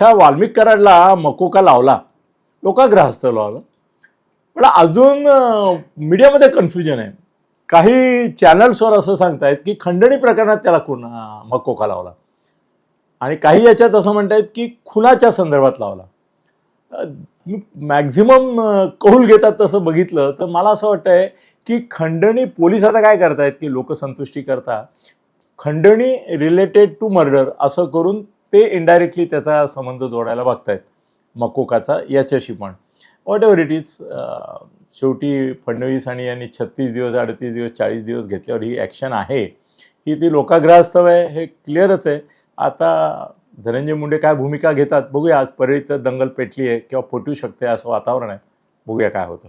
अख्ख्या वाल्मिक कराडला मकोका लावला. लोकाग्रहस्थ लावला पण अजून मीडियामध्ये कन्फ्युजन आहे. काही चॅनल्सवर असं सांगतायत की खंडणी प्रकरणात त्याला खुन मकोका लावला. आणि काही याच्यात असं म्हणतायत की खुनाच्या संदर्भात लावला. मॅक्झिमम कौल घेतात तसं बघितलं तर मला असं वाटतंय की खंडणी पोलीस आता काय करतायत की लोकसंतुष्टी करता खंडणी रिलेटेड टू मर्डर असं करून ते इनडायरेक्टली त्याचा संबंध जोडायला बघतायत मकोकाचा याच्याशी पण. वॉट एव्हर इट इज शेवटी फडणवीस आणि यांनी छत्तीस दिवस अडतीस दिवस चाळीस दिवस घेतल्यावर ही ॲक्शन आहे. ही ती लोकाग्रहास्तव आहे हे क्लिअरच आहे. आता धनंजय मुंडे काय भूमिका घेतात बघूया. आज परळीत दंगल पेटली आहे किंवा फुटू शकते असं वातावरण आहे. बघूया काय होतं.